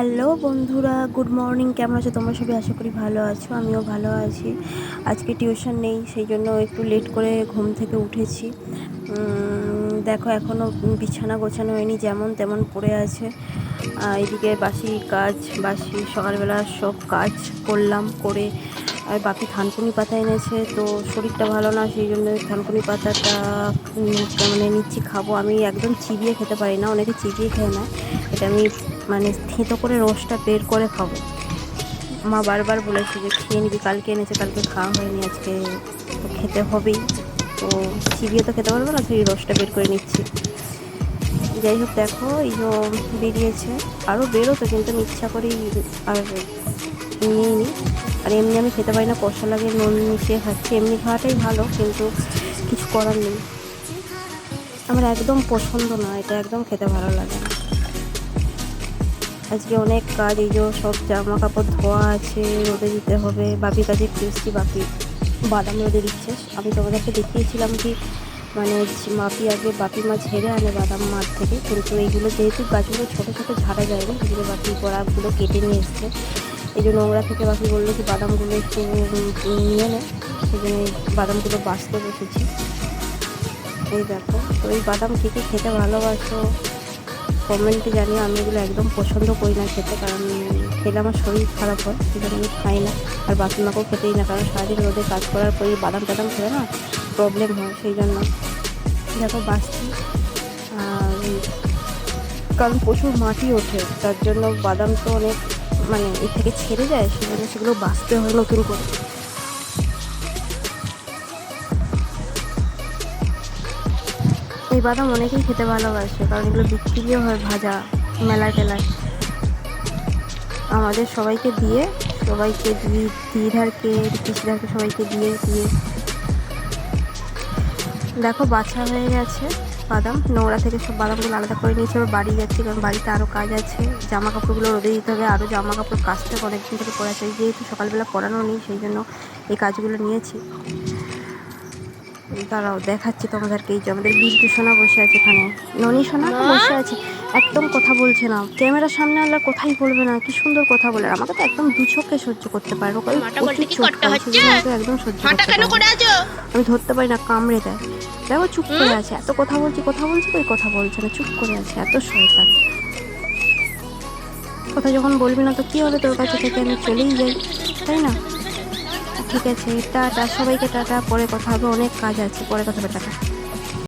Hello বন্ধুরা, good morning. কেমন আছো? তোমরা সবাই আশা করি ভালো আছো, আমিও ভালো আছি। আজকে টিউশন নেই, সেই জন্য একটু লেট করে ঘুম থেকে উঠেছি। দেখো এখনও বিছানা গোছানো হয়নি, যেমন তেমন পড়ে আছে। এদিকে বাসি কাজ, বাসি সকালবেলা সব কাজ করলাম, করে, আর বাকি থানকুনি পাতা এনেছে, তো শরীরটা ভালো না, সেই জন্য থানকুনি পাতাটা মানে নিচ্ছি, খাব। আমি একদম চিবিয়ে খেতে পারি না, অনেকে চিবিয়ে খেয়ে না এটা আমি মানে থেঁতো করে রসটা বের করে খাব। মা বারবার বলেছে যে, খেয়ে নিবি, কালকে এনেছে, কালকে খাওয়া হয়নি, আজকে তো খেতে হবেই। তো চিবিয়ে তো খেতে পারব না, সেই রসটা বের করে নিচ্ছি। যাই হোক, দেখো এই বেরিয়েছে। আরও বেরোতো, কিন্তু আমি ইচ্ছা করেই আর নিয়ে নিই আর এমনি আমি খেতে পারি না, কষা লাগে, নুন মিশিয়ে খাচ্ছি। এমনি খাওয়াটাই ভালো, কিন্তু কিছু করার নেই। আমার একদম পছন্দ না, এটা একদম খেতে ভালো লাগে না। আজকে অনেক কাজ, এই যে সব জামা কাপড় ধোয়া আছে, রোদে দিতে হবে, বাপির কাছে এসেছি, বাপি বাদাম রোদে দিচ্ছে। আমি তোমাদেরকে দেখিয়েছিলাম কি মানে মাপি আগে বাপি মা ঝেড়ে আনে বাদাম মাঠ থেকে, কিন্তু এইগুলো যেহেতু গাছগুলো ছোটো ছোটো ঝাড়া যায় না সেগুলো বাপি গোড়াগুলো কেটে নিয়ে এসছে। এই জন্য নোংরা থেকে বাপি বলল কি, বাদামগুলো একটু নিয়ে নে সেই জন্য বাদামগুলো বাঁচতে বসেছি। এই দেখো, তো এই বাদাম কে কে খেতে ভালোবাসো? কমেন্টে জানি, আমি এগুলো একদম পছন্দ করি না খেতে, কারণ খেলে আমার শরীর খারাপ হয় জন্য আমি খাই না। আর বাকি মাকেও খেতেই না, কারণ সারাদিন রোদে কাজ করার পরই বাদাম টাদাম খেলে না প্রবলেম হয় সেই জন্য দেখো বাঁচছি আর কারণ প্রচুর মাটি ওঠে, তার জন্য বাদাম তো অনেক মানে এর থেকে ছেড়ে যায় সেই জন্য সেগুলো বাঁচতে হয় নতুন করে। এই বাদাম অনেকেই খেতে ভালোবাসে, কারণ এগুলো বিক্রিও হয় ভাজা মেলায় টেলায় আমাদের সবাইকে দিয়ে সবাইকে দিয়ে দিধারকে পিসিধারকে সবাইকে দিয়ে দিয়ে। দেখো, বাছা হয়ে গেছে বাদাম। নোংরা থেকে সব বাদামগুলো আলাদা করে নিয়েছে এবার বাড়ি যাচ্ছি, কারণ বাড়িতে আরও কাজ আছে। জামা কাপড়গুলো রোদে দিতে হবে আরও জামা কাপড় কাজটা অনেকদিন থেকে পরে আছে। যেহেতু সকালবেলা পড়ানো নেই, সেই জন্য এই কাজগুলো নিয়েছি। দাঁড়াও দেখাচ্ছি তোমাদেরকে এই যে আমাদের বিল্টু সোনা বসে আছে এখানে। ননি সোনা বসে আছে একদম কথা বলছে না। ক্যামেরার সামনে আল্লাহ কথাই বলবে না কি সুন্দর কথা বলে। আমাকে তো একদম দু চোখে সহ্য করতে পারে। ওই প্রচুর বলতে কি চোখ করতে পায়, হচ্ছে? সেজন্য আমাকে একদম সহ্য আমি ধরতে পারি না কামড়ে দেয়। দেখো চুপ করে আছে। এত কথা বলছি কথা বলছি তো কথা বলছে না চুপ করে আছে এত শয়তান। কথা যখন বলবি না তো কি হবে তোর কাছে থেকে? আমি চলেই যাই তাই না? ঠিক আছে, টাটা, সবাইকে টাটা, পরে কথা হবে, অনেক কাজ আছে, পরে কথা হবে, টাটা।